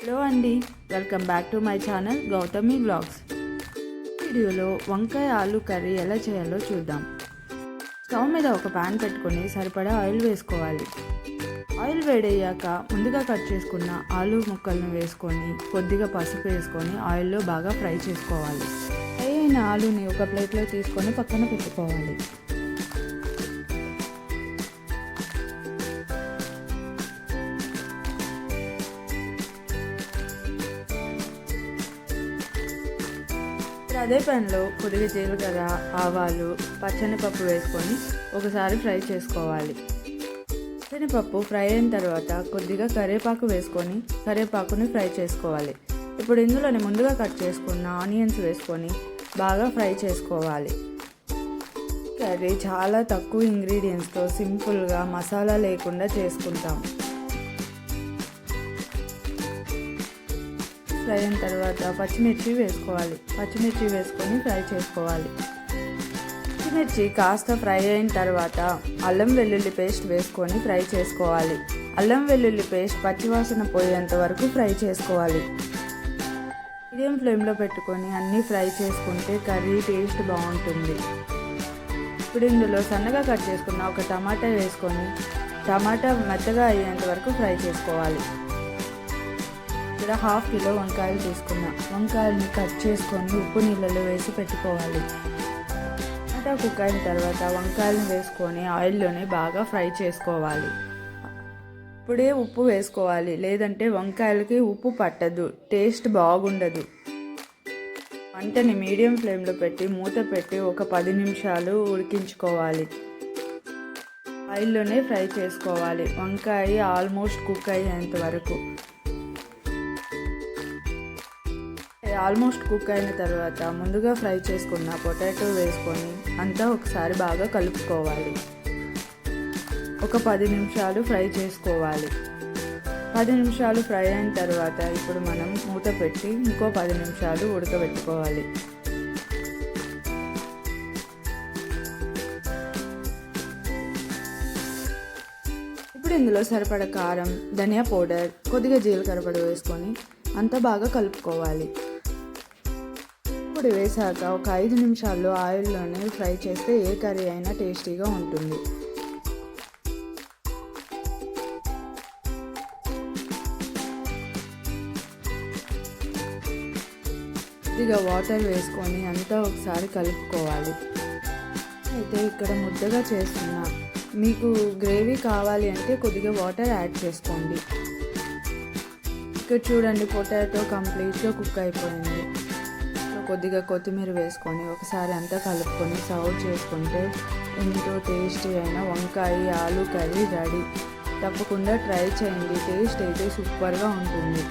Hello అండి welcome back to my channel Gautami blogs వీడియోలో వంకాయ ఆలు కర్రీ ఎలా చేయాలో చూద్దాం. స్టవ్ మీద ఒక పాన్ పెట్టుకొని సరిపడా ఆయిల్ వేసుకోవాలి. ఆయిల్ వేడయ్యాక ముందుగా కట్ చేసుకున్న ఆలు ముక్కలను వేసుకొని కొద్దిగా పసుపు వేసుకొని ఆయిల్లో బాగా ఫ్రై చేసుకోవాలి. ఫ్రై అయిన ఆలుని ఒక ప్లేట్లో తీసుకొని పక్కన పెట్టుకోవాలి. అదే పనిలో కొద్దిగా జీలకర్ర ఆవాలు పచ్చనిపప్పు వేసుకొని ఒకసారి ఫ్రై చేసుకోవాలి. పచ్చనిపప్పు ఫ్రై అయిన తర్వాత కొద్దిగా కరివేపాకు వేసుకొని కరివేపాకుని ఫ్రై చేసుకోవాలి. ఇప్పుడు ఇందులోనే ముందుగా కట్ చేసుకున్న ఆనియన్స్ వేసుకొని బాగా ఫ్రై చేసుకోవాలి. కర్రీ చాలా తక్కువ ఇంగ్రీడియంట్స్తో సింపుల్గా మసాలా లేకుండా చేసుకుంటాం. ఫ్రై అయిన తర్వాత పచ్చిమిర్చి వేసుకోవాలి. పచ్చిమిర్చి వేసుకొని ఫ్రై చేసుకోవాలి. పచ్చిమిర్చి కాస్త ఫ్రై అయిన తర్వాత అల్లం వెల్లుల్లి పేస్ట్ వేసుకొని ఫ్రై చేసుకోవాలి. అల్లం వెల్లుల్లి పేస్ట్ పచ్చివాసన పోయేంత వరకు ఫ్రై చేసుకోవాలి. మీడియం ఫ్లేమ్లో పెట్టుకొని అన్నీ ఫ్రై చేసుకుంటే కర్రీ టేస్ట్ బాగుంటుంది. ఇప్పుడు ఇందులో సన్నగా కట్ చేసుకున్న ఒక టమాటా వేసుకొని టమాటా మెత్తగా అయ్యేంత వరకు ఫ్రై చేసుకోవాలి. ఇక్కడ హాఫ్ కిలో వంకాయలు తీసుకున్నా. వంకాయల్ని కట్ చేసుకొని ఉప్పు నీళ్ళలో వేసి పెట్టుకోవాలి. టమాటా కుక్ అయిన తర్వాత వంకాయలను వేసుకొని ఆయిల్లోనే బాగా ఫ్రై చేసుకోవాలి. ఇప్పుడే ఉప్పు వేసుకోవాలి. లేదంటే వంకాయలకి ఉప్పు పట్టదు. టేస్ట్ బాగుండదు. వంటని మీడియం ఫ్లేమ్లో పెట్టి మూత పెట్టి ఒక పది నిమిషాలు ఉడికించుకోవాలి. ఆయిల్లోనే ఫ్రై చేసుకోవాలి. వంకాయ ఆల్మోస్ట్ కుక్ అయ్యేంత వరకు. ఆల్మోస్ట్ కుక్ అయిన తర్వాత ముందుగా ఫ్రై చేసుకున్న పొటాటో వేసుకొని అంతా ఒకసారి బాగా కలుపుకోవాలి. ఒక పది నిమిషాలు ఫ్రై చేసుకోవాలి. పది నిమిషాలు ఫ్రై అయిన తర్వాత ఇప్పుడు మనం మూత పెట్టి ఇంకో పది నిమిషాలు ఉడకబెట్టుకోవాలి. ఇప్పుడు ఇందులో సరిపడ కారం ధనియా పౌడర్ కొద్దిగా జీలకర్ర పొడి వేసుకొని అంతా బాగా కలుపుకోవాలి. ఇప్పుడు వేశాక ఒక ఐదు నిమిషాల్లో ఆయిల్లోనే ఫ్రై చేస్తే ఏ కర్రీ అయినా టేస్టీగా ఉంటుంది. కొద్దిగా వాటర్ వేసుకొని అంతా ఒకసారి కలుపుకోవాలి. అయితే ఇక్కడ ముద్దగా చేస్తున్నా మీకు గ్రేవీ కావాలి అంటే కొద్దిగా వాటర్ యాడ్ చేసుకోండి. ఇక్కడ చూడండి పొటాటో కంప్లీట్గా కుక్ అయిపోయింది. కొద్దిగా కొత్తిమీర వేసుకొని ఒకసారి అంతా కలుపుకొని సర్వ్ చేసుకుంటే ఎంతో టేస్టీ అయిన వంకాయ ఆలు కర్రీ రెడీ. తప్పకుండా ట్రై చేయండి. టేస్ట్ అయితే సూపర్గా ఉంటుంది.